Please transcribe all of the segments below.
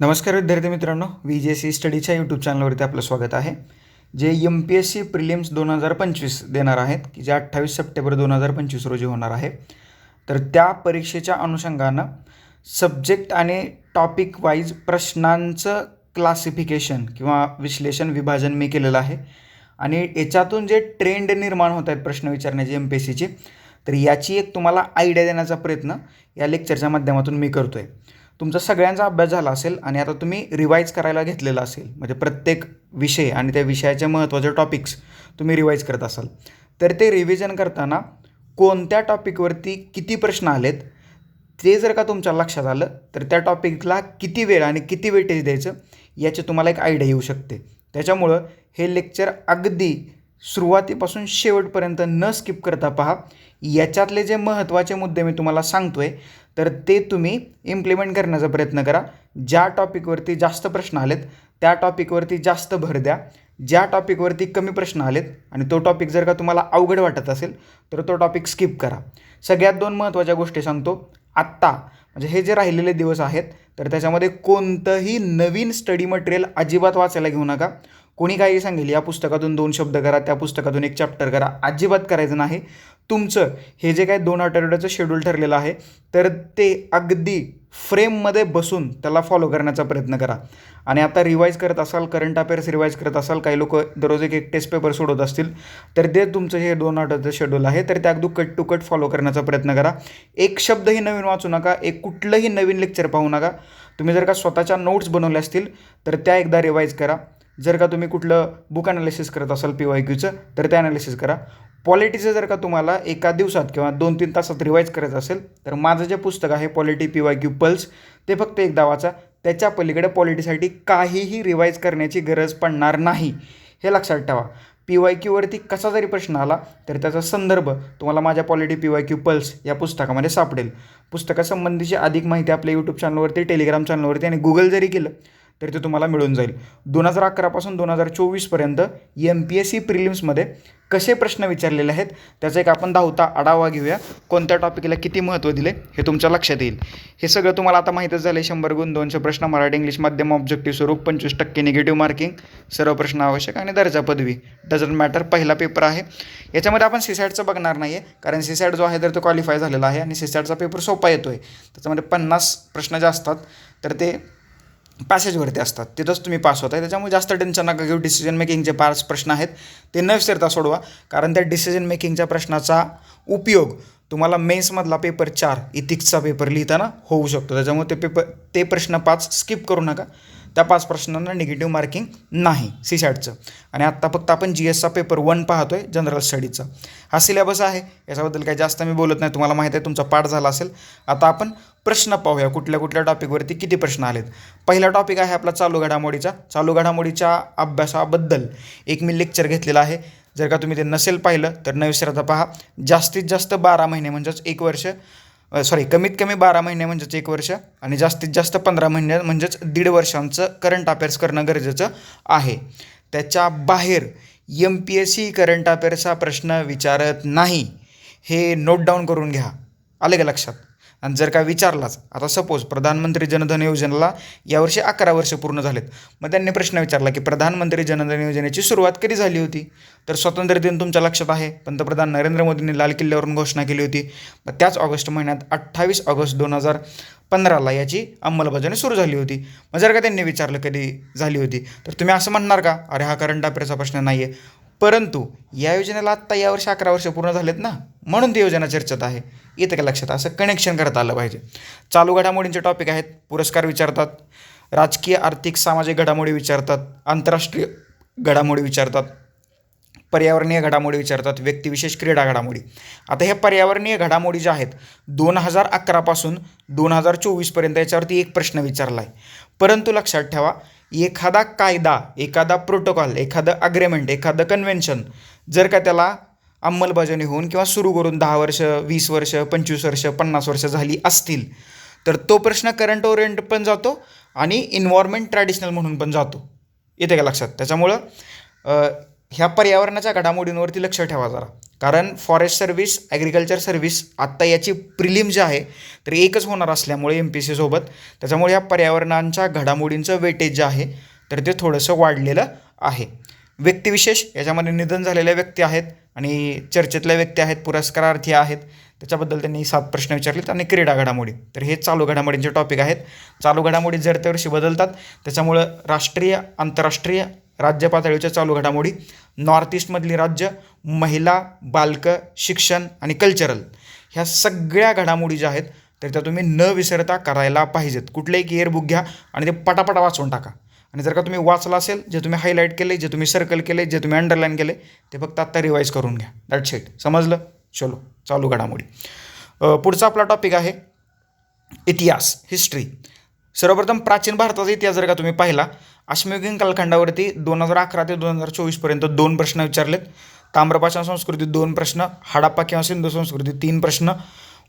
नमस्कार विद्यार्थी मित्रांनो व्ही जे सी स्टडीच्या यूट्यूब चॅनलवरती आपलं स्वागत आहे. जे M P S C prelims दोन हजार पंचवीस देणार आहेत की जे अठ्ठावीस सप्टेंबर दोन हजार पंचवीस रोजी होणार आहे. तर त्या परीक्षेच्या अनुषंगानं सब्जेक्ट आणि टॉपिक वाईज प्रश्नांचं क्लासिफिकेशन किंवा विश्लेषण विभाजन मी केलेलं आहे. आणि याच्यातून जे ट्रेंड निर्माण होत आहेत प्रश्न विचारण्याचे एम पी एस सीचे तर याची एक तुम्हाला आयडिया देण्याचा प्रयत्न या लेक्चरच्या माध्यमातून मी करतो आहे तुमचा सगळ्यांचा अभ्यास झाला असेल आणि आता तुम्ही रिवाईज करायला घेतलेला असेल म्हणजे प्रत्येक विषय आणि त्या विषयाचे महत्त्वाचे टॉपिक्स तुम्ही रिवाईज करत असाल. तर ते रिव्हिजन करताना कोणत्या टॉपिकवरती किती प्रश्न आलेत ते जर का तुमच्या लक्षात आलं तर त्या टॉपिकला किती वेळ आणि किती वेटेज द्यायचं याची तुम्हाला एक आयडिया येऊ शकते. त्याच्यामुळं हे लेक्चर अगदी सुरुवातीपासून शेवटपर्यंत न स्किप करता पहा. याच्यातले जे महत्त्वाचे मुद्दे मी तुम्हाला सांगतो आहे तर ते तुम्ही इम्प्लिमेंट करण्याचा प्रयत्न करा. ज्या टॉपिकवरती जास्त प्रश्न आलेत त्या टॉपिकवरती जास्त भर द्या. ज्या टॉपिकवरती कमी प्रश्न आलेत आणि तो टॉपिक जर का तुम्हाला अवघड वाटत असेल तर तो टॉपिक स्किप करा. सगळ्यात दोन महत्त्वाच्या गोष्टी सांगतो. आत्ता म्हणजे हे जे राहिलेले दिवस आहेत तर त्याच्यामध्ये कोणतंही नवीन स्टडी मटेरियल अजिबात वाचायला घेऊ नका. कोणी काही सांगेल या पुस्तकातून दोन शब्द करा त्या पुस्तकातून एक चॅप्टर करा. अजिबात करायचं नाही. तुमचं हे जे काय दोन आठवड्याचं शेड्यूल ठरलेलं आहे तर ते अगदी फ्रेममध्ये बसून त्याला फॉलो करण्याचा प्रयत्न करा. आणि आता रिवाईज करत असाल करंट अफेअर्स रिवाईज करत असाल काही लोक दररोज एक एक टेस्ट पेपर सोडवत असतील तर ते तुमचं हे दोन आठवड्याचं शेड्यूल आहे तर ते अगदी कट टू कट फॉलो करण्याचा प्रयत्न करा. एक शब्दही नवीन वाचू नका एक कुठलंही नवीन लेक्चर पाहू नका. तुम्ही जर का स्वतःच्या नोट्स बनवल्या असतील तर त्या एकदा रिवाईज करा. जर का तुम्ही कुठलं बुक ॲनालिसिस करत असाल पी वाय क्यूचं तर ते ॲनालिसिस करा. पॉलिटीचं जर का तुम्हाला एका दिवसात किंवा दोन तीन तासात रिवाईज करायचं असेल तर माझं जे पुस्तक आहे polity P Y Q plus ते फक्त एकदा वाचा त्याच्या पलीकडे पॉलिटीसाठी काहीही रिवाईज करण्याची गरज पडणार नाही. हे लक्षात ठेवा. पी वाय क्यूवरती कसा जरी प्रश्न आला तर त्याचा संदर्भ तुम्हाला माझ्या polity P Y Q plus या पुस्तकामध्ये सापडेल. पुस्तकासंबंधीची अधिक माहिती आपल्या यूट्यूब चॅनलवरती टेलिग्राम चॅनलवरती आणि गुगल जरी केलं तर ते तुम्हाला मिळून जाईल. दोन हजार अकरापासून दोन हजार चोवीसपर्यंत एम पी एस सी प्रिलिम्समध्ये कसे प्रश्न विचारलेले आहेत त्याचा एक आपण धावता आढावा घेऊया. कोणत्या टॉपिकला किती महत्त्व दिले हे तुमच्या लक्षात येईल. हे सगळं तुम्हाला आता माहीतच झालं आहे शंभर गुण दोनशे प्रश्न मराठी इंग्लिश माध्यम ऑब्जेक्टिव्ह स्वरूप पंचवीस टक्के निगेटिव्ह मार्किंग सर्व प्रश्न आवश्यक आणि दर्जा पदवी. डझंट मॅटर पहिला पेपर आहे. याच्यामध्ये आपण सीसॅटचं बघणार नाही आहे कारण सीसॅट जो आहे तर तो क्वालिफाय झालेला आहे आणि सीसॅटचा पेपर सोपा येतो आहे त्याच्यामध्ये पन्नास प्रश्न जे असतात तर ते पॅसेजवरती असतात. तिथंच तुम्ही पास होत आहे त्याच्यामुळे जास्त टेन्शन नका घेऊ. डिसिजन मेकिंगचे पाच प्रश्न आहेत. ते न विसरता सोडवा. कारण त्या डिसिजन मेकिंगच्या प्रश्नाचा उपयोग तुम्हाला मेन्समधला पेपर चार इथिक्सचा पेपर लिहिताना होऊ शकतो. त्याच्यामुळे ते पेपर ते प्रश्न पाच स्किप करू नका. त्या पाच प्रश्नांना निगेटिव्ह मार्किंग नाही. सी सॅटचं आणि आत्ता फक्त आपण जी एसचा पेपर वन पाहतो आहे जनरल स्टडीचा हा सिलेबस आहे. याच्याबद्दल काही जास्त मी बोलत नाही. तुम्हाला माहिती आहे तुमचा पाठ झाला असेल. आता आपण प्रश्न पाहूया. कुठल्या कुठल्या टॉपिकवरती किती प्रश्न आलेत? पहिला टॉपिक आहे आपला चालू घडामोडीचा. चालू घडामोडीच्या अभ्यासाबद्दल एक मी लेक्चर घेतलेला आहे. जर का तुम्ही ते नसेल पाहिलं तर न विसरता पहा. जास्तीत जास्त बारा महिने म्हणजेच एक वर्ष सॉरी कमीत कमी बारा महिने म्हणजेच एक वर्ष आणि जास्तीत जास्त पंधरा महिने म्हणजेच दीड वर्षांचं करंट अफेअर्स करणं गरजेचं आहे. त्याच्या बाहेर M P S C current अफेअर्सचा प्रश्न विचारत नाही. हे नोट डाऊन करून घ्या. आले का लक्षात? आणि जर का विचारलाच आता सपोज प्रधानमंत्री जनधन योजनेला यावर्षी अकरा वर्ष पूर्ण झालेत. मग त्यांनी प्रश्न विचारला की प्रधानमंत्री जनधन योजनेची सुरुवात कधी झाली होती? तर स्वातंत्र्य दिन तुमच्या लक्षात आहे. पंतप्रधान नरेंद्र मोदींनी लाल किल्ल्यावरून घोषणा केली होती. मग त्याच ऑगस्ट महिन्यात अठ्ठावीस ऑगस्ट दोन हजार पंधराला याची अंमलबजावणी सुरू झाली होती. मग जर का त्यांनी विचारलं कधी झाली होती तर तुम्ही असं म्हणणार का? अरे हा करंट अफेअरचा प्रश्न नाही आहे परंतु या योजनेला आत्ता या वर्षी अकरा वर्ष पूर्ण झालेत ना? म्हणून ती योजना चर्चेत आहे. येतं का लक्षात? असं कनेक्शन करता आलं पाहिजे. चालू घडामोडींचे टॉपिक आहेत. पुरस्कार विचारतात. राजकीय आर्थिक सामाजिक घडामोडी विचारतात. आंतरराष्ट्रीय घडामोडी विचारतात. पर्यावरणीय घडामोडी विचारतात. व्यक्तिविशेष क्रीडा घडामोडी. आता ह्या पर्यावरणीय घडामोडी ज्या आहेत दोन हजार अकरापासून दोन हजार चोवीसपर्यंत याच्यावरती एक प्रश्न विचारला आहे परंतु लक्षात ठेवा एखादा कायदा एखादा प्रोटोकॉल एखादं अग्रीमेंट एखादं कन्व्हेन्शन जर का त्याला अंमलबजावणी होऊन किंवा सुरू करून दहा वर्ष वीस वर्ष पंचवीस वर्ष पन्नास वर्ष झाली असतील तर तो प्रश्न करंट ओरिएंट पण जातो आणि इन्व्हॉर्मेंट ट्रॅडिशनल म्हणून पण जातो. येते का लक्षात? त्याच्यामुळं ह्या पर्यावरणाच्या घडामोडींवरती लक्ष ठेवा जरा. कारण फॉरेस्ट सर्व्हिस ॲग्रिकल्चर सर्व्हिस आत्ता याची प्रिलिम जी आहे तर एकच होणार असल्यामुळे एम पी सीसोबत त्याच्यामुळे ह्या पर्यावरणांच्या घडामोडींचं वेटेज जे आहे तर ते थोडंसं वाढलेलं आहे. व्यक्तिविशेष याच्यामध्ये निधन झालेल्या व्यक्ती आहेत आणि चर्चेतल्या व्यक्ती आहेत पुरस्कारार्थी आहेत त्याच्याबद्दल त्यांनी सात प्रश्न विचारलेत आणि क्रीडा घडामोडी. तर हे चालू घडामोडींचे टॉपिक आहेत. चालू घडामोडी जर त्यावर्षी बदलतात त्याच्यामुळं राष्ट्रीय आंतरराष्ट्रीय राज्य पातळीच्या चालू घडामोडी. नॉर्थ ईस्टमधली राज्य महिला बालकं शिक्षण आणि कल्चरल ह्या सगळ्या घडामोडी ज्या आहेत तर त्या तुम्ही न विसरता करायला पाहिजेत. कुठलंही एक एअरबुक घ्या आणि ते पटापटा वाचून टाका. आणि जर का तुम्ही वाचलं असेल जे तुम्ही हायलाईट केले जे तुम्ही सर्कल केले जे तुम्ही अंडरलाईन केले ते फक्त आत्ता रिवाईज करून घ्या. दॅट शेट समजलं? चलो चालू घडामोडी. पुढचा आपला टॉपिक आहे इतिहास हिस्ट्री सर्वप्रथम प्राचीन भारताचा इतिहास जर का तुम्ही पाहिला अश्मयुगीन कालखंडावरती दोन हजार अकरा ते दोन हजार चोवीसपर्यंत दोन प्रश्न विचारलेत. ताम्रपाषाण संस्कृती दोन प्रश्न हडप्पा किंवा सिंधू संस्कृती तीन प्रश्न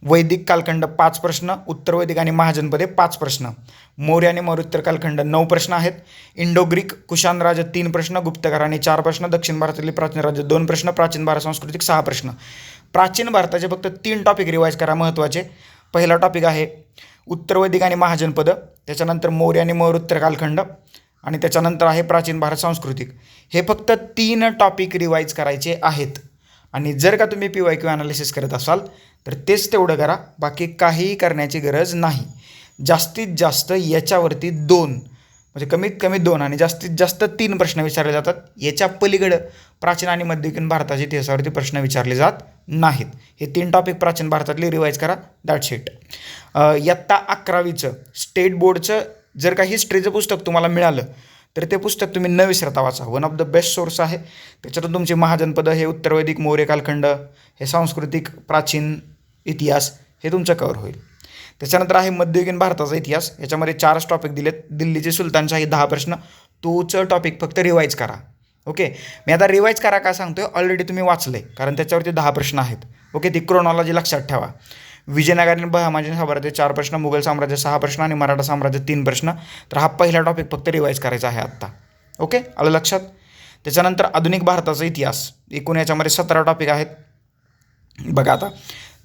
वैदिक कालखंड पाच प्रश्न उत्तर वैदिक आणि महाजनपदे पाच प्रश्न. मौर्य आणि मौर्योत्तर कालखंड नऊ प्रश्न आहेत. इंडो ग्रीक कुशान राज्य तीन प्रश्न गुप्तकाराने आणि चार प्रश्न दक्षिण भारतातले प्राचीन राज्य दोन प्रश्न प्राचीन भारत सांस्कृतिक सहा प्रश्न. प्राचीन भारताचे फक्त तीन टॉपिक रिवाईज करा महत्त्वाचे पहिला टॉपिक आहे उत्तर वैदिक आणि महाजनपद त्याच्यानंतर मौर्य आणि मौर्योत्तर कालखंड आणि त्याच्यानंतर आहे प्राचीन भारत सांस्कृतिक. हे फक्त तीन टॉपिक रिवाईज करायचे आहेत. आणि जर का तुम्ही पी वाय क्यू ॲनालिसिस करत असाल तर तेच तेवढं करा बाकी काहीही करण्याची गरज नाही. जास्तीत जास्त याच्यावरती दोन म्हणजे कमीत कमी दोन आणि जास्तीत जास्त तीन प्रश्न विचारले जातात. याच्या पलीकडं प्राचीन आणि मध्ययुगीन भारताच्या इतिहासावरती प्रश्न विचारले जात नाहीत. हे तीन टॉपिक प्राचीन भारतातले रिवाईज करा. दॅट शीट इयत्ता अकरावीचं स्टेट बोर्डचं जर का हिस्ट्रीचं पुस्तक तुम्हाला मिळालं तर ते पुस्तक तुम्ही न विसरता वाचा. One of the best source आहे. त्याच्यातून तुमचे महाजनपदं हे उत्तरवैदिक मौर्य कालखंड हे सांस्कृतिक प्राचीन इतिहास हे तुमचं कवर होईल. त्याच्यानंतर आहे मध्ययुगीन भारताचा इतिहास. याच्यामध्ये चारच टॉपिक दिलेत. दिल्लीचे सुलतानशाही दहा प्रश्न. तोचं टॉपिक फक्त रिवाईज करा. ओके मी आता रिवाईज करा का सांगतोय? ऑलरेडी तुम्ही वाचले कारण त्याच्यावरती दहा प्रश्न आहेत. ओके ती क्रोनॉलॉजी लक्षात ठेवा. विजयनगर बहामाजी साम्राज्य चार प्रश्न मुघल साम्राज्य सहा प्रश्न आणि मराठा साम्राज्य तीन प्रश्न. तर हा पहिला टॉपिक फक्त रिवाईज करायचा आहे आत्ता. ओके आलं लक्षात? त्याच्यानंतर आधुनिक भारताचा इतिहास. एकूण याच्यामध्ये सतरा टॉपिक आहेत. बघा आता.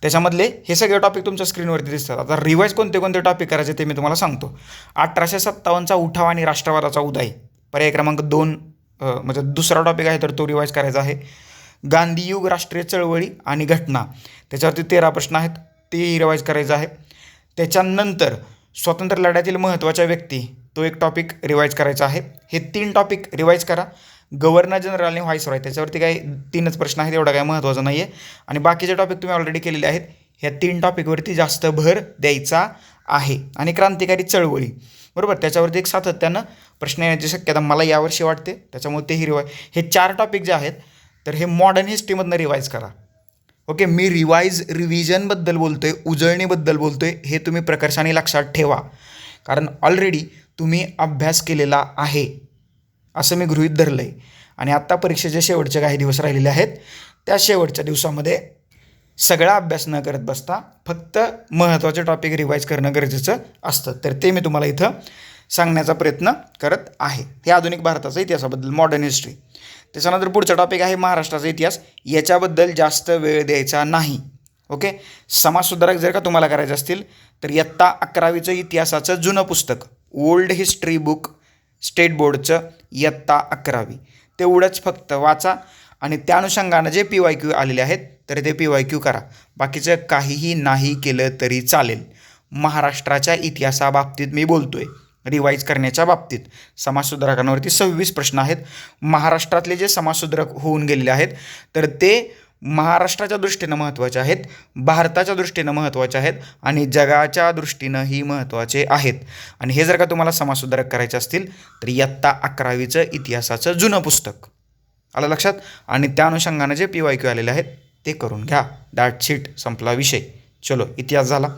त्याच्यामधले हे सगळे टॉपिक तुमच्या स्क्रीनवरती दिसतात. आता रिवाईज कोणते कोणते टॉपिक करायचे ते मी तुम्हाला सांगतो. अठराशे सत्तावन्नचा उठाव आणि राष्ट्रवादाचा उदय. पर्याय क्रमांक दोन म्हणजे दुसरा टॉपिक आहे तर तो रिवाईज करायचा आहे. गांधीयुग राष्ट्रीय चळवळी आणि घटना. त्याच्यावरती तेरा प्रश्न आहेत. तेही रिवाईज करायचं आहे. त्याच्यानंतर स्वातंत्र्य लढ्यातील महत्त्वाच्या व्यक्ती तो एक टॉपिक रिवाईज करायचा आहे. हे तीन टॉपिक रिवाईज करा. गव्हर्नर जनरल आणि व्हाईसरॉय त्याच्यावरती काही तीनच प्रश्न आहेत एवढा काय महत्त्वाचा नाही आहे आणि बाकीचे टॉपिक तुम्ही ऑलरेडी केलेले आहेत. ह्या तीन टॉपिकवरती जास्त भर द्यायचा आहे. आणि क्रांतिकारी चळवळी. बरोबर? त्याच्यावरती एक सातत्यानं प्रश्न येण्याची शक्यता मला यावर्षी वाटते. त्याच्यामुळे तेही रिवाय हे चार टॉपिक जे आहेत तर हे मॉडर्न हिस्ट्रीमधनं रिवाईज करा. ओके मी रिवाईज रिव्हिजनबद्दल बोलतो आहे उजळणीबद्दल बोलतो आहे हे तुम्ही प्रकर्षाने लक्षात ठेवा. कारण ऑलरेडी तुम्ही अभ्यास केलेला आहे असं मी गृहीत धरलं आहे आणि आत्ता परीक्षेचे शेवटचे काही दिवस राहिलेले आहेत. त्या शेवटच्या दिवसामध्ये सगळा अभ्यास न करत बसता फक्त महत्त्वाचे टॉपिक रिवाईज करणं गरजेचं असतं. तर ते मी तुम्हाला इथं सांगण्याचा प्रयत्न करत आहे. हे आधुनिक भारताचा इतिहासाबद्दल मॉडर्न हिस्ट्री त्याच्यानंतर पुढचा टॉपिक आहे महाराष्ट्राचा इतिहास. याच्याबद्दल जास्त वेळ द्यायचा नाही. ओके समाजसुधारक जर का तुम्हाला करायचे असतील तर इयत्ता अकरावीचं इतिहासाचं जुनं पुस्तक ओल्ड हिस्ट्री बुक स्टेट बोर्डचं इयत्ता अकरावी. तेवढंच फक्त वाचा आणि त्या अनुषंगानं जे पी वाय क्यू आलेले आहेत तर ते पी वाय क्यू करा. बाकीचं काहीही नाही केलं तरी चालेल. महाराष्ट्राच्या इतिहासाबाबतीत मी बोलतो आहे रिवाईज करण्याच्या बाबतीत. समाजसुधारकांवरती सव्वीस प्रश्न आहेत. महाराष्ट्रातले जे समाजसुधारक होऊन गेलेले आहेत तर ते महाराष्ट्राच्या दृष्टीनं महत्त्वाचे आहेत भारताच्या दृष्टीनं महत्त्वाचे आहेत आणि जगाच्या दृष्टीनंही महत्त्वाचे आहेत. आणि हे जर का तुम्हाला समाजसुधारक करायचे असतील तर इयत्ता अकरावीचं इतिहासाचं जुनं पुस्तक. आलं लक्षात? आणि त्या अनुषंगानं जे पी वाय क्यू आलेले आहेत ते करून घ्या. दॅट शीट संपला विषय. चलो इतिहास झाला.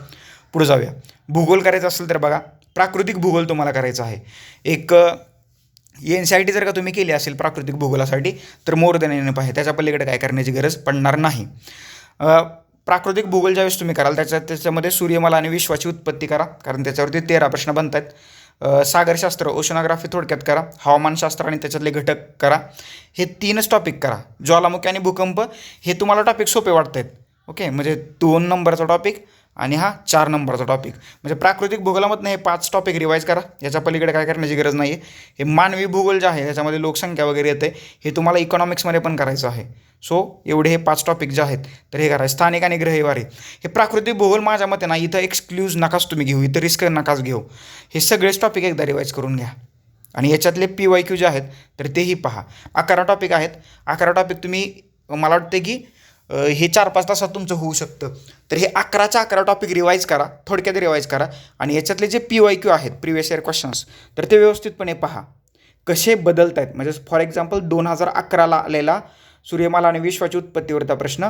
पुढे जाऊया. भूगोल करायचं असेल तर बघा. प्राकृतिक भूगोल तुम्हाला करायचा आहे. एक एन सी आय टी जर का तुम्ही केली असेल प्राकृतिक भूगोलासाठी तर मोर देन एन आहे त्याच्या पलीकडे काय करण्याची गरज पडणार नाही. प्राकृतिक भूगोल ज्यावेळेस तुम्ही कराल त्याच्या त्याच्यामध्ये सूर्यमाला आणि विश्वाची उत्पत्ती करा कारण त्याच्यावरती तेरा प्रश्न बनत आहेत सागरशास्त्र ओशनोग्राफी थोडक्यात करा हवामानशास्त्र आणि त्याच्यातले घटक करा. हे तीनच टॉपिक करा. ज्वालामुखी आणि भूकंप हे तुम्हाला टॉपिक सोपे वाटत आहेत ओके? म्हणजे दोन नंबरचा टॉपिक आणि हा चार नंबरचा टॉपिक म्हणजे प्राकृतिक भूगोलामधनं हे पाच टॉपिक रिवाईज करा. याच्या पलीकडे काय करण्याची गरज नाही आहे हे मानवी भूगोल जे आहे त्याच्यामध्ये लोकसंख्या वगैरे येते हे तुम्हाला इकॉनॉमिक्समध्ये पण करायचं आहे. सो एवढे हे पाच टॉपिक जे आहेत तर हे करा. स्थानिक आणि ग्रहवारी. हे प्राकृतिक भूगोल माझ्या मते ना इथं एक्सक्ल्यूज नकाच तुम्ही घेऊ. इथं रिस्क नकाच घेऊ. हे सगळेच टॉपिक एकदा रिवाईज करून घ्या. आणि याच्यातले पी वाय क्यू जे आहेत तर तेही पहा. अकरा टॉपिक आहेत. अकरा टॉपिक तुम्ही मला वाटते की हे चार पाच तासात तुमचं होऊ शकतं. तर हे अकराच्या अकरा टॉपिक रिवाईज करा थोडक्यात रिवाईज करा आणि याच्यातले जे पी वाय क्यू आहेत प्रिवियस इयर क्वेश्चन्स तर ते व्यवस्थितपणे पहा. कसे बदलत आहेत म्हणजे फॉर एक्झाम्पल दोन हजार अकराला आलेला सूर्यमाला आणि विश्वाची उत्पत्तीवरचा प्रश्न.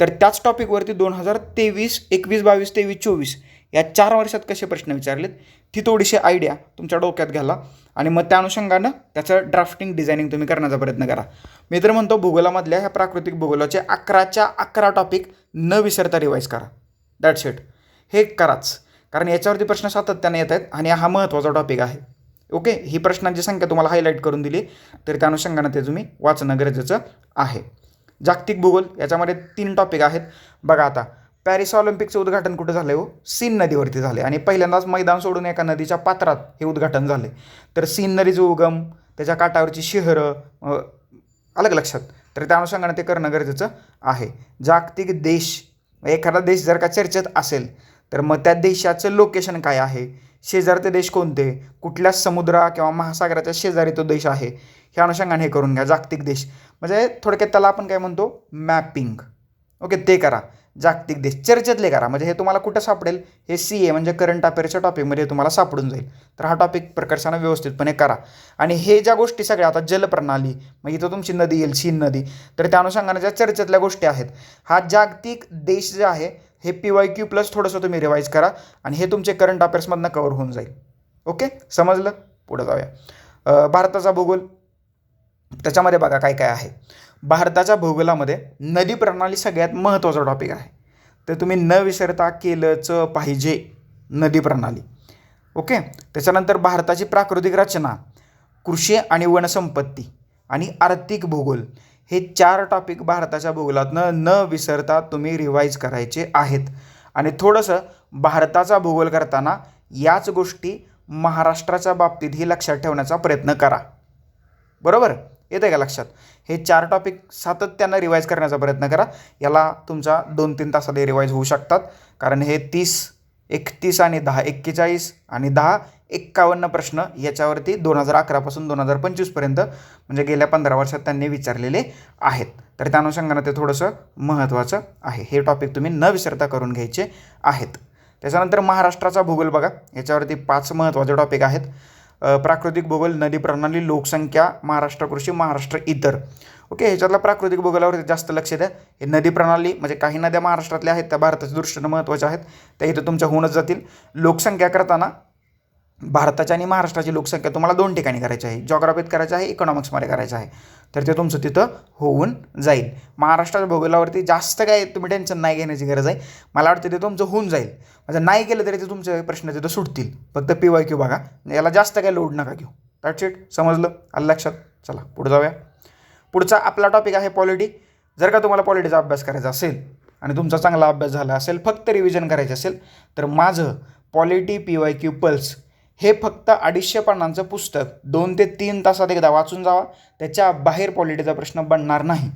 तर त्याच टॉपिकवरती दोन हजार तेवीस एकवीस बावीस तेवीस चोवीस या चार वर्षात कसे प्रश्न विचारलेत ती थोडीशी आयडिया तुमच्या डोक्यात घाला आणि मग त्या अनुषंगानं त्याचं ड्राफ्टिंग डिझायनिंग तुम्ही करण्याचा प्रयत्न करा. मी तर म्हणतो भूगोलामधल्या ह्या प्राकृतिक भूगोलाचे अकराच्या अकरा टॉपिक न विसरता रिवाईज करा. दॅट्स इट हे कराच. कारण याच्यावरती प्रश्न सातत्याने येत आहेत आणि हा महत्त्वाचा टॉपिक आहे. ओके ही प्रश्नांची संख्या तुम्हाला हायलाईट करून दिली तर त्या अनुषंगानं ते तुम्ही वाचणं गरजेचं आहे. जागतिक भूगोल याच्यामध्ये तीन टॉपिक आहेत. बघा आता पॅरिस ऑलिम्पिकचं उद्घाटन कुठं झालं हो? सीन नदीवरती झाले आणि पहिल्यांदाच मैदान सोडून एका नदीच्या पात्रात हे उद्घाटन झाले तर सीन नदीचं उगम त्याच्या काठावरची शहरं अलग लक्षात. तर त्या अनुषंगाने ते करणं गरजेचं आहे. जागतिक देश एखादा देश जर का चर्चेत असेल तर मग त्या देशाचं लोकेशन काय आहे? शेजारचे देश कोणते? कुठल्या समुद्रा किंवा महासागराच्या शेजारी तो देश आहे? ह्या अनुषंगाने हे करून घ्या जागतिक देश. म्हणजे थोडक्यात त्याला आपण काय म्हणतो? मॅपिंग. ओके ते करा. जागतिक देश चर्चेतले करा. म्हणजे हे तुम्हाला कुठं सापडेल? हे सी ए म्हणजे करंट अफेअरच्या टॉपिकमध्ये तुम्हाला सापडून जाईल. तर हा टॉपिक प्रकर्षानं व्यवस्थितपणे करा. आणि हे ज्या गोष्टी सगळ्या आता जलप्रणाली मग इथं तुमची नदी येईल शीन नदी. तर त्या अनुषंगाने ज्या चर्चेतल्या गोष्टी आहेत हा जागतिक देश जे आहे हे पी वाय क्यू प्लस थोडंसं तुम्ही रिवाईज करा आणि हे तुमचे करंट अफेअर्समधनं कवर होऊन जाईल. ओके समजलं? पुढं जाऊया. भारताचा भूगोल त्याच्यामध्ये बघा काय काय आहे. भारताच्या भूगोलामध्ये नदी प्रणाली सगळ्यात महत्त्वाचा टॉपिक आहे. तर तुम्ही न विसरता केलंच पाहिजे नदी प्रणाली. ओके त्याच्यानंतर भारताची प्राकृतिक रचना कृषी आणि वनसंपत्ती आणि आर्थिक भूगोल हे चार टॉपिक भारताच्या भूगोलातनं न विसरता तुम्ही रिवाईज करायचे आहेत. आणि थोडंसं भारताचा भूगोल करताना याच गोष्टी महाराष्ट्राच्या बाबतीतही लक्षात ठेवण्याचा प्रयत्न करा. बरोबर? येतं का लक्षात? हे चार टॉपिक सातत्यानं रिवाईज करण्याचा प्रयत्न करा. याला तुमचा दोन तीन तासात रिवाईज होऊ शकतात. कारण हे तीस एकतीस आणि दहा एक्केचाळीस आणि दहा एक्कावन्न प्रश्न याच्यावरती दोन हजार अकरापासून दोन हजार पंचवीसपर्यंत म्हणजे गेल्या पंधरा वर्षात त्यांनी विचारलेले आहेत. तर त्या अनुषंगानं ते थोडंसं महत्त्वाचं आहे. हे टॉपिक तुम्ही न विसरता करून घ्यायचे आहेत. त्याच्यानंतर महाराष्ट्राचा भूगोल बघा. याच्यावरती पाच महत्त्वाचे टॉपिक आहेत. प्राकृतिक भूगोल नदी प्रणाली लोकसंख्या महाराष्ट्र कृषी महाराष्ट्र इतर. ओके ह्याच्यातला प्राकृतिक भूगोलावरती जास्त लक्ष द्या. हे नदी प्रणाली म्हणजे काही नद्या महाराष्ट्रातल्या आहेत त्या भारताच्या दृष्टीनं महत्त्वाच्या आहेत त्या इथं तुमच्या होऊनच जातील. लोकसंख्या करताना भारताची आणि महाराष्ट्राची लोकसंख्या तुम्हाला दोन ठिकाणी करायची आहे. जॉग्राफीत करायचं आहे इकॉनॉमिक्समध्ये करायचं आहे. तर ते तुमचं तिथं होऊन जाईल. महाराष्ट्राच्या भूगोलावरती जास्त काय तुम्ही टेन्शन नाही घेण्याची गरज आहे. मला वाटतं ते तुमचं होऊन जाईल. म्हणजे नाही केलं तरी ते तुमचे प्रश्न तिथं सुटतील. फक्त पी वाय क्यू बघा. याला जास्त काय लोड नका घेऊ. दॅट्स इट समजलं? आलं लक्षात? चला पुढे जाऊया. पुढचा आपला टॉपिक आहे पॉलिटी जर का तुम्हाला पॉलिटीचा अभ्यास करायचा असेल आणि तुमचा चांगला अभ्यास झाला असेल फक्त रिव्हिजन करायचं असेल तर माझं polity P Y Q plus हे फक्त अडीचशे पानांचं पुस्तक दोन ते तीन तासात एकदा वाचून जावा. त्याच्या बाहेर पॉलिटीचा प्रश्न बनणार नाही.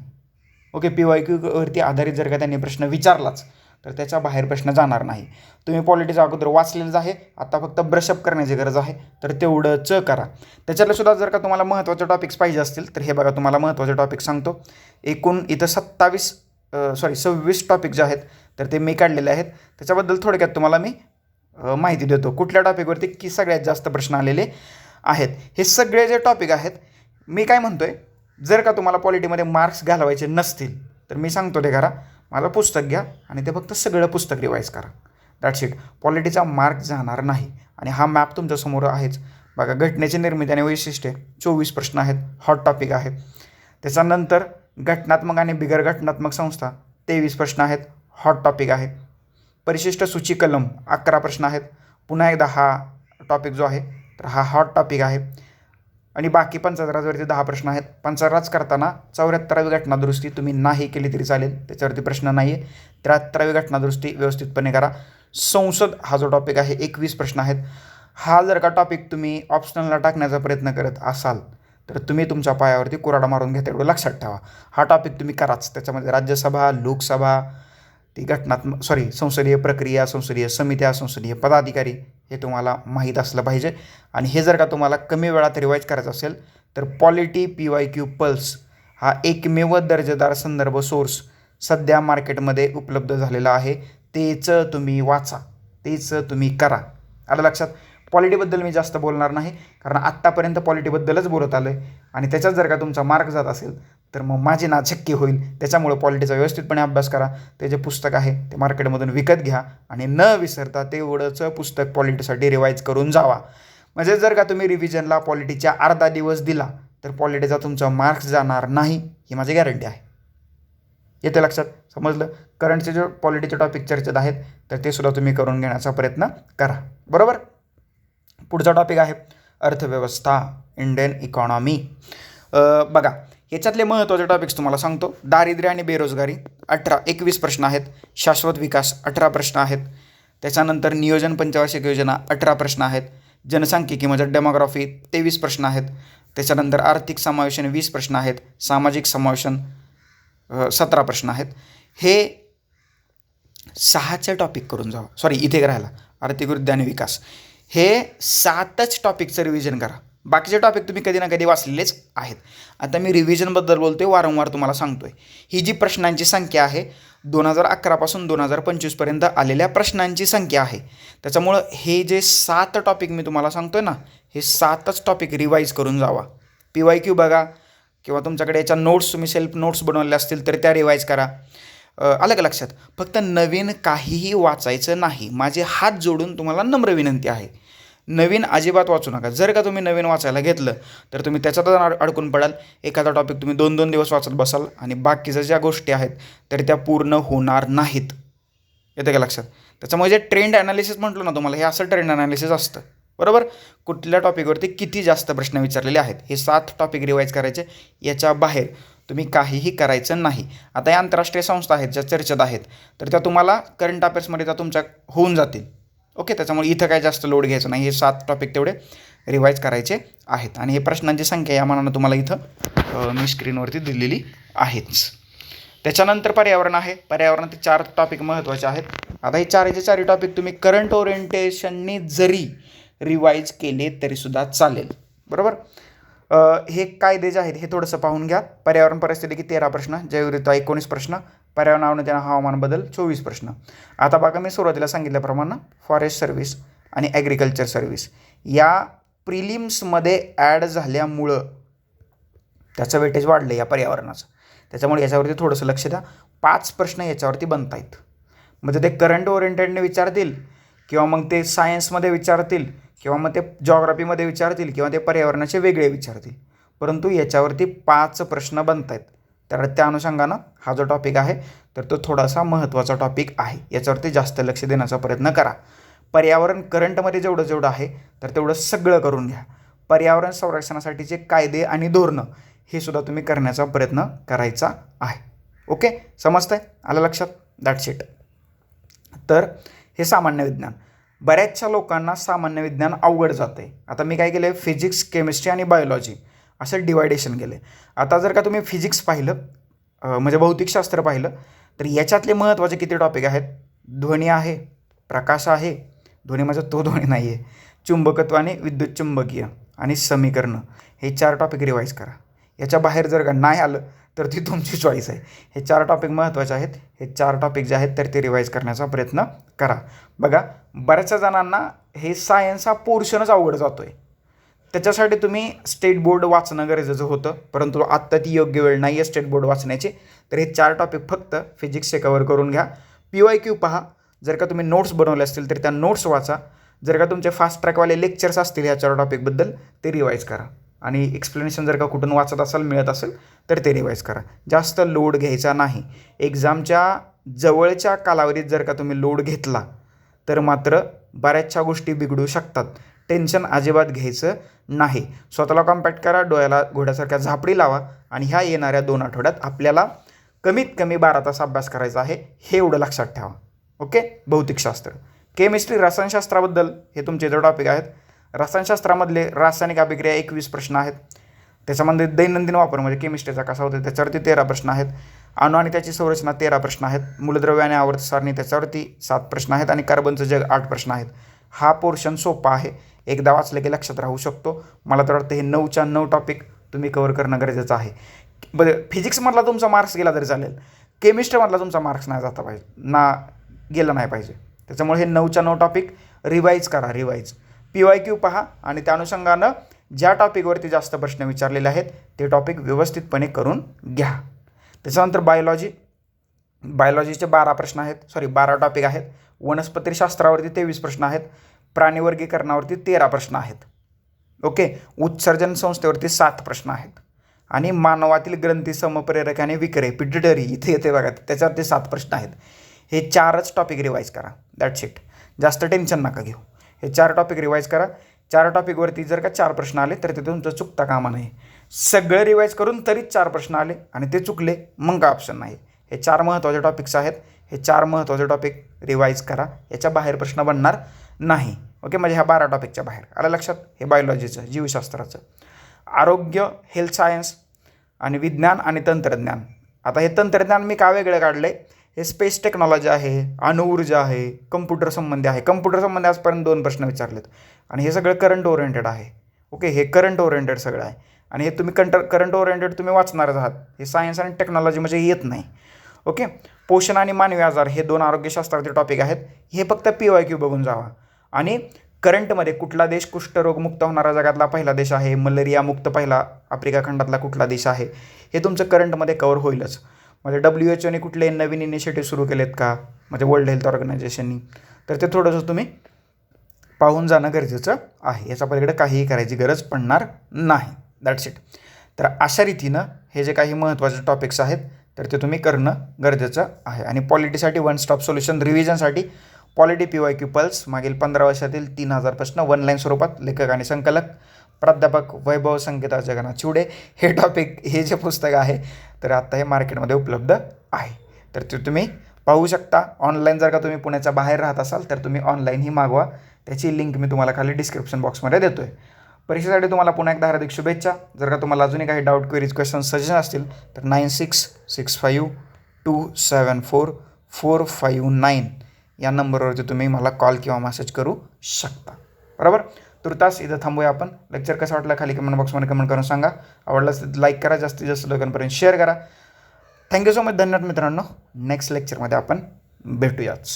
ओके पी वाय क्यूवरती आधारित जर का त्यांनी प्रश्न विचारलाच तर त्याच्या बाहेर प्रश्न जाणार नाही. तुम्ही पॉलिटीचा अगोदर वाचलेलंच आहे आता फक्त ब्रशअप करण्याची गरज आहे तर तेवढंच करा. त्याच्यातलं सुद्धा जर का तुम्हाला महत्त्वाचे टॉपिक्स पाहिजे असतील तर हे बघा तुम्हाला महत्त्वाचे टॉपिक सांगतो. एकूण इथं सत्तावीस सॉरी सव्वीस टॉपिक जे आहेत तर ते मी काढलेले आहेत. त्याच्याबद्दल थोडक्यात तुम्हाला मी माहिती देतो. कुठल्या टॉपिकवरती की सगळ्यात जास्त प्रश्न आलेले आहेत. हे सगळे जे टॉपिक आहेत मी काय म्हणतो आहे जर का तुम्हाला पॉलिटीमध्ये मार्क्स घालवायचे नसतील तर मी सांगतो ते करा मला पुस्तक घ्या आणि ते फक्त सगळं पुस्तक रिवाईज करा. दॅट्स इट पॉलिटीचा मार्क जाणार नाही. आणि हा मॅप तुमच्यासमोर आहेच. बघा घटनेची निर्मिती आणि वैशिष्ट्ये चोवीस प्रश्न आहेत. हॉट टॉपिक आहे. त्याच्यानंतर घटनात्मक आणि बिगर घटनात्मक संस्था तेवीस प्रश्न आहेत. हॉट टॉपिक आहे. परिशिष्ट सूची कलम अकरा प्रश्न आहेत. पुन्हा एकदा हा टॉपिक जो आहे तर हा हॉट टॉपिक आहे. आणि बाकी पंचराजवरती दहा प्रश्न आहेत. पंचराज करताना चौऱ्याहत्तरावी घटनादुरुस्ती तुम्ही नाही केली तरी चालेल. त्याच्यावरती प्रश्न नाही आहे त्र्याहत्तरावी घटनादुरुस्ती व्यवस्थितपणे करा. संसद हा जो टॉपिक आहे एकवीस प्रश्न आहेत. हा जर का टॉपिक तुम्ही ऑप्शनलला टाकण्याचा प्रयत्न करत असाल तर तुम्ही तुमच्या पायावरती कुराडा मारून घ्या तेवढं लक्षात ठेवा. हा टॉपिक तुम्ही कराच. त्याच्यामध्ये राज्यसभा लोकसभा ती घटनात्मक सॉरी संसदीय प्रक्रिया संसदीय समित्या संसदीय पदाधिकारी हे तुम्हाला माहीत असलं पाहिजे. आणि हे जर का तुम्हाला कमी वेळात रिवाईज करायचं असेल तर polity P Y Q plus हा एकमेव दर्जेदार संदर्भ सोर्स सध्या मार्केटमध्ये उपलब्ध झालेला आहे. तेच तुम्ही वाचा तेच तुम्ही करा. आलं लक्षात? पॉलिटीबद्दल मी जास्त बोलणार नाही कारण आत्तापर्यंत पॉलिटीबद्दलच बोलत आलो आहे आणि त्याच्यात जर का तुमचा मार्क जात असेल तर मग माझे नाचक्की होईल. त्याच्यामुळं पॉलिटीचा व्यवस्थितपणे अभ्यास करा. ते जे पुस्तक आहे ते मार्केटमधून विकत घ्या आणि न विसरता तेवढंचं पुस्तक पॉलिटीसाठी रिवाईज करून जावा. म्हणजे जर का तुम्ही रिव्हिजनला पॉलिटीच्या अर्धा दिवस दिला तर पॉलिटीचा तुमचा मार्क्स जाणार नाही ही माझी गॅरंटी आहे. येते लक्षात? समजलं? करंटचे जे पॉलिटीचे टॉपिक चर्चेत आहेत तर ते सुद्धा तुम्ही करून घेण्याचा प्रयत्न करा. बरोबर? पुढचा टॉपिक आहे अर्थव्यवस्था इंडियन इकॉनॉमी बघा याच्यातले महत्त्वाचे टॉपिक्स तुम्हाला सांगतो. दारिद्र्य आणि बेरोजगारी अठरा एकवीस प्रश्न आहेत. शाश्वत विकास अठरा प्रश्न आहेत. त्याच्यानंतर नियोजन पंचवार्षिक योजना अठरा प्रश्न आहेत. जनसांख्यिकी म्हणजे डेमोग्राफी तेवीस प्रश्न आहेत. त्याच्यानंतर आर्थिक समावेशन वीस प्रश्न आहेत. सामाजिक समावेशन सतरा प्रश्न आहेत. हे सहाचे टॉपिक करून जावा. सॉरी इथे राहिला. आर्थिक वृद्धी आणि विकास. हे सातच टॉपिकचं रिव्हिजन करा. बाकीचे टॉपिक तुम्ही कधी ना कधी वाचलेलेच आहेत. आता मी रिव्हिजनबद्दल बोलतो आहे वारंवार तुम्हाला सांगतो आहे ही जी प्रश्नांची संख्या आहे दोन हजार अकरापासून दोन हजार पंचवीसपर्यंत आलेल्या प्रश्नांची संख्या आहे. त्याच्यामुळं हे जे सात टॉपिक मी तुम्हाला सांगतो आहे ना हे सातच टॉपिक रिवाईज करून जावा. पी वाय क्यू बघा किंवा तुमच्याकडे याच्या नोट्स तुम्ही सेल्फ नोट्स बनवल्या असतील तर त्या रिवाईज करा. अलग लक्षात. फक्त नवीन काहीही वाचायचं नाही. माझे हात जोडून तुम्हाला नम्र विनंती आहे. नवीन अजिबात वाचू नका. जर का तुम्ही नवीन वाचायला घेतलं तर तुम्ही त्याच्यातच अड अडकून पडाल. एखादा टॉपिक तुम्ही दोन दोन दिवस वाचत बसाल आणि बाकीच्या ज्या गोष्टी आहेत तर त्या पूर्ण होणार नाहीत. येते का लक्षात? त्याच्यामुळे जे ट्रेंड ॲनालिसिस म्हटलं ना तुम्हाला हे असं ट्रेंड ॲनालिसिस असतं. बरोबर? कुठल्या टॉपिकवरती किती जास्त प्रश्न विचारलेले आहेत हे सात टॉपिक रिवाईज करायचे याच्या बाहेर तुम्ही काहीही करायचं नाही. आता या आंतरराष्ट्रीय संस्था आहेत ज्या चर्चेत आहेत तर त्या तुम्हाला करंट अफेअर्समध्ये त्या तुमच्या होऊन जातील. ओके त्याच्यामुळे इथं काय जास्त लोड घ्यायचं नाही. हे सात टॉपिक तेवढे रिवाईज करायचे आहेत. आणि हे प्रश्नांची संख्या या मानानं तुम्हाला इथं मी स्क्रीनवरती दिलेली आहेच त्याच्यानंतर पर्यावरण आहे. पर्यावरणाचे चार टॉपिक महत्त्वाचे आहेत. आता हे चारचे चारही टॉपिक तुम्ही करंट ओरिएंटेशनने जरी रिवाईज केले तरीसुद्धा चालेल. बरोबर? हे कायदे जे आहेत हे थोडंसं पाहून घ्या. पर्यावरण परिस्थिती की तेरा प्रश्न. जैवविविधता एकोणीस प्रश्न. पर्यावरण हवामान बदल चोवीस प्रश्न. आता बघा मी सुरुवातीला सांगितल्याप्रमाणे फॉरेस्ट सर्व्हिस आणि ॲग्रिकल्चर सर्व्हिस या प्रिलिम्समध्ये ॲड झाल्यामुळं त्याचं वेटेज वाढलं या पर्यावरणाचं. त्याच्यामुळे याच्यावरती थोडंसं लक्ष द्या. पाच प्रश्न याच्यावरती बनत आहेत म्हणजे ते करंट ओरिएंटेडने विचारतील किंवा मग ते सायन्समध्ये विचारतील किंवा मग ते जॉग्राफीमध्ये विचारतील किंवा ते पर्यावरणाचे वेगळे विचारतील. परंतु याच्यावरती पाच प्रश्न बनत आहेत तर त्या अनुषंगानं हा जो टॉपिक आहे तर तो थोडासा महत्त्वाचा टॉपिक आहे. याच्यावरती जास्त लक्ष देण्याचा प्रयत्न करा. पर्यावरण करंटमध्ये जेवढं जेवढं आहे तर तेवढं सगळं करून घ्या. पर्यावरण संरक्षणासाठीचे कायदे आणि धोरणं हे सुद्धा तुम्ही करण्याचा प्रयत्न करायचा आहे. ओके? समजतं आहे आलं लक्षात? दॅट्स इट तर हे सामान्य विज्ञान. बऱ्याचशा लोकांना सामान्य विज्ञान अवघड जातं आहे आता मी काय केलं आहे फिजिक्स केमिस्ट्री आणि बायोलॉजी असं डिवायडेशन केलं. आहे आता जर का तुम्ही फिजिक्स पाहिलं म्हणजे भौतिकशास्त्र पाहिलं तर याच्यातले महत्त्वाचे किती टॉपिक आहेत? ध्वनी आहे प्रकाश आहे ध्वनी म्हणजे तो ध्वनी नाही आहे चुंबकत्व आणि विद्युत चुंबकीय आणि समीकरणं हे चार टॉपिक रिवाईज करा. याच्या बाहेर जर का नाही आलं तर ती तुमची चॉईस आहे. हे चार टॉपिक महत्त्वाचे आहेत हे चार टॉपिक जे आहेत तर ते रिवाईज करण्याचा प्रयत्न करा. बघा बऱ्याचशा जणांना हे सायन्स हा पोर्शनच अवघड जातो आहे त्याच्यासाठी तुम्ही स्टेट बोर्ड वाचणं गरजेचं होतं. परंतु आत्ता ती योग्य वेळ नाही आहे स्टेट बोर्ड वाचण्याची. तर हे चार टॉपिक फक्त फिजिक्सचे कवर करून घ्या. पी वाय क्यू पहा. जर का तुम्ही नोट्स बनवले असतील तर त्या नोट्स वाचा. जर का तुमचे फास्ट ट्रॅकवाले लेक्चर्स असतील ह्या चार टॉपिकबद्दल ते रिवाईज करा. आणि एक्सप्लेनेशन जर का कुठून वाचत असाल मिळत असेल तर ते रिवाईज करा. जास्त लोड घ्यायचा नाही. एक्झामच्या जवळच्या कालावधीत जर का तुम्ही लोड घेतला तर मात्र बऱ्याचशा गोष्टी बिघडू शकतात. टेन्शन अजिबात घ्यायचं नाही. स्वतःला कॉम्पॅक्ट करा डोळ्याला घोड्यासारख्या झापडी लावा आणि ह्या येणाऱ्या दोन आठवड्यात आपल्याला कमीत कमी बारा तास अभ्यास करायचा आहे हे एवढं लक्षात ठेवा. ओके? भौतिकशास्त्र केमिस्ट्री रसायनशास्त्राबद्दल हे तुमचे जे टॉपिक आहेत. रसायनशास्त्रामधले रासायनिक अभिक्रिया एकवीस प्रश्न आहेत. त्याच्यामध्ये दैनंदिन वापर म्हणजे केमिस्ट्रीचा कसा होतो त्याच्यावरती तेरा प्रश्न आहेत. अणु आणि त्याची संरचना तेरा प्रश्न आहेत. मूलद्रव्य आणि आवर्त सारणी त्याच्यावरती सात प्रश्न आहेत आणि कार्बनचं जग आठ प्रश्न आहेत. हा पोर्शन सोपा आहे. एकदा वाचलं की लक्षात राहू शकतो. मला तर वाटतं हे नऊच्या नऊ टॉपिक तुम्ही कवर करणं गरजेचं आहे. बरं फिजिक्समधला तुमचा मार्क्स गेला तरी चालेल. केमिस्ट्रीमधला तुमचा मार्क्स नाही जाता पाहिजे ना गेला नाही पाहिजे. त्याच्यामुळे हे नऊच्या नऊ टॉपिक रिवाईज करा रिवाईज पी वाय क्यू पहा आणि त्या अनुषंगानं ज्या टॉपिकवरती जास्त प्रश्न विचारलेले आहेत ते टॉपिक व्यवस्थितपणे करून घ्या. त्याच्यानंतर बायोलॉजी बायोलॉजीचे बारा प्रश्न आहेत. सॉरी बारा टॉपिक आहेत. वनस्पतीशास्त्रावरती तेवीस प्रश्न आहेत प्राणीवर्गीकरणावरती तेरा प्रश्न आहेत. ओके? उत्सर्जन संस्थेवरती सात प्रश्न आहेत. आणि मानवातील ग्रंथी समप्रेरक आणि विक्रे पिटिटरी इथे येते बघा त्याच्यावरती सात प्रश्न आहेत. हे चारच टॉपिक रिवाईज करा. दॅट्स इट जास्त टेन्शन नका घेऊ. हे चार टॉपिक रिवाईज करा. चार टॉपिकवरती जर का चार प्रश्न आले तर ते तुमचं चुकता कामा नाही सगळं रिवाईज करून तरीच चार प्रश्न आले आणि ते चुकले मग का ऑप्शन नाही. हे चार महत्त्वाचे टॉपिक्स आहेत. हे चार महत्त्वाचे टॉपिक रिवाईज करा. याच्या बाहेर प्रश्न बनणार नाही. ओके म्हणजे ह्या बारा टॉपिकच्या बाहेर. आलं लक्षात? हे बायोलॉजीचं जीवशास्त्राचं. आरोग्य हेल्थ सायन्स आणि विज्ञान आणि तंत्रज्ञान. आता हे तंत्रज्ञान मी का वेगळं काढलं आहे हे स्पेस टेक्नॉलॉजी आहे अणुऊर्जा आहे कम्प्युटर संबंधी आहे. कम्प्युटर संबंधी आजपर्यंत दोन प्रश्न विचारलेत. आणि हे सगळं करंट ओरिएंटेड आहे. ओके हे करंट ओरिएंटेड सगळं आहे. आणि हे तुम्ही कंट करंट ओरिएंटेड तुम्ही वाचणारच आहात. हे सायन्स आणि टेक्नॉलॉजी म्हणजे येत नाही. ओके? पोषण आणि मानवी आजार हे दोन आरोग्यशास्त्राचे टॉपिक आहेत. हे फक्त पी वाय क्यू बघून जावा. आणि करंटमध्ये कुठला देश कुष्ठरोगमुक्त होणारा जगातला पहिला देश आहे? मलेरिया मुक्त पहिला आफ्रिका खंडातला कुठला देश आहे? हे तुमचं करंटमध्ये कवर होईलच. म्हणजे डब्ल्यू एच ओने कुठले नवीन इनिशिएटिव्ह सुरू केलेत का? म्हणजे वर्ल्ड हेल्थ ऑर्गनायझेशननी तर ते थोडंसं तुम्ही पाहून जाणं गरजेचं आहे. याच्या पलीकडे काहीही करायची गरज पडणार नाही. दॅट्स इट तर अशा रीतीनं हे जे काही महत्त्वाचे टॉपिक्स आहेत तर ते तुम्ही करणं गरजेचं आहे. आणि पॉलिटीसाठी one stop solution रिव्हिजनसाठी polity P Y Q plus मागील पंधरा वर्षातील तीन हजार प्रश्न वन लाईन स्वरूपात लेखक आणि संकलक प्राध्यापक वैभव संगीता जगन्नाथ चिवडे हे टॉपिक हे जे पुस्तक आहे तर आत्ता हे मार्केटमध्ये उपलब्ध आहे. तर ते तुम्ही पाहू शकता. ऑनलाईन जर का तुम्ही पुण्याच्या बाहेर राहत असाल तर तुम्ही ऑनलाईनही मागवा. त्याची लिंक मी तुम्हाला खाली डिस्क्रिप्शन बॉक्समध्ये देतो आहे परीक्षेसाठी तुम्हाला पुन्हा एकदा हार्दिक शुभेच्छा. जर का तुम्हाला अजूनही काही डाऊट क्वेरीज क्वेश्चन सजेशन असतील तर nine six six five two seven four four five nine या नंबरवरती तुम्ही मला कॉल किंवा मेसेज करू शकता. बरोबर? तुर्तास इथं थांबूया आपण. लेक्चर कसं वाटलं खाली कमेंट बॉक्समध्ये कमेंट करून सांगा. आवडलं तर लाईक करा. जास्तीत जास्त लोकांपर्यंत शेअर करा. थँक्यू सो मच धन्यवाद मित्रांनो. नेक्स्ट लेक्चरमध्ये आपण भेटूयाच